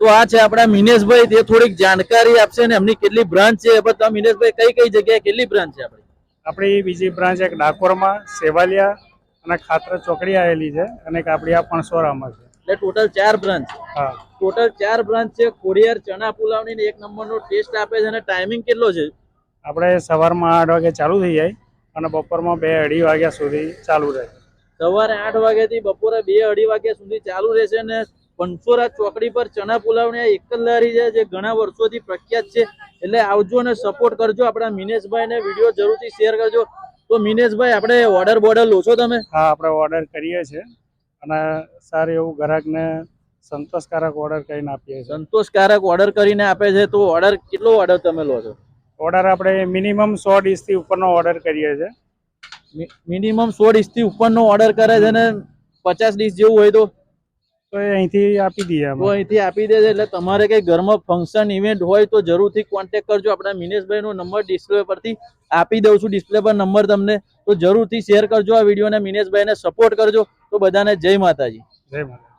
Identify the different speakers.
Speaker 1: તો આ છે આપણા મિનેશભાઈ તે થોડીક જાણકારી આપશે ને એમની કેટલી બ્રાન્ચ છે બધા. મિનેશભાઈ કઈ કઈ જગ્યાએ કેટલી બ્રાન્ચ છે આપણી?
Speaker 2: આપણી બીજી બ્રાન્ચ એક ડાકોરમાં સેવાલિયા અને ખાતર ચોકડી આવેલી છે અને એક આપણી આ પણસોરામાં છે.
Speaker 1: એટલે ટોટલ ચાર બ્રાન્ચ.
Speaker 2: હા.
Speaker 1: ટોટલ ચાર બ્રાન્ચ છે. કોરિયર ચણા પુલાવની ને એક નંબરનો ટેસ્ટ આપે છે અને ટાઈમિંગ કેટલો છે?
Speaker 2: આપણે સવારમાં આઠ વાગે ચાલુ થઈ જાય અને બપોરમાં બે અઢી વાગ્યા સુધી ચાલુ રહે.
Speaker 1: સવારે આઠ વાગ્યાથી બપોરે બે અઢી વાગ્યા સુધી ચાલુ રહેશે અને પંચોરા ચોકડી પર ચણા પુલાવની આ એક જ લારી છે જે ઘણા વર્ષોથી પ્રખ્યાત છે. એટલે આવજો અને સપોર્ટ કરજો આપણા મિનેશભાઈને. વીડિયો જરૂરથી શેર કરજો. તો મિનેશભાઈ આપણે ઓર્ડર બોર્ડર લો છો તમે?
Speaker 2: હા આપણે ઓર્ડર કરીએ છીએ. અને સારું એવું ગ્રાહકને સંતોષકારક ઓર્ડર કરીને આપીએ છીએ.
Speaker 1: સંતોષકારક ઓર્ડર કરીને આપે છે. તો ઓર્ડર કેટલો ઓર્ડર તમે લો છો?
Speaker 2: ઓર્ડર આપણે મિનિમમ સો ડીશથી ઉપરનો ઓર્ડર કરીએ છીએ.
Speaker 1: મિનિમમ સો ડીશથી ઉપરનો ઓર્ડર કરે છે અને પચાસ ડીશ જેવું હોય તો?
Speaker 2: તો એ અહીંથી આપી દઈએ
Speaker 1: તો અહીંથી આપી દે એટલે તમારે કઈ ઘરમાં ફંક્શન ઇવેન્ટ હોય તો જરૂરથી કોન્ટેક્ટ કરજો. આપણા મિનેશભાઈ નો નંબર ડિસ્પ્લે પરથી આપી દઉં છું ડિસ્પ્લે પર નંબર તમને. તો જરૂરથી શેર કરજો આ વિડીયોને મિનેશભાઈને સપોર્ટ કરજો. તો બધાને જય માતાજી.
Speaker 2: જય માતા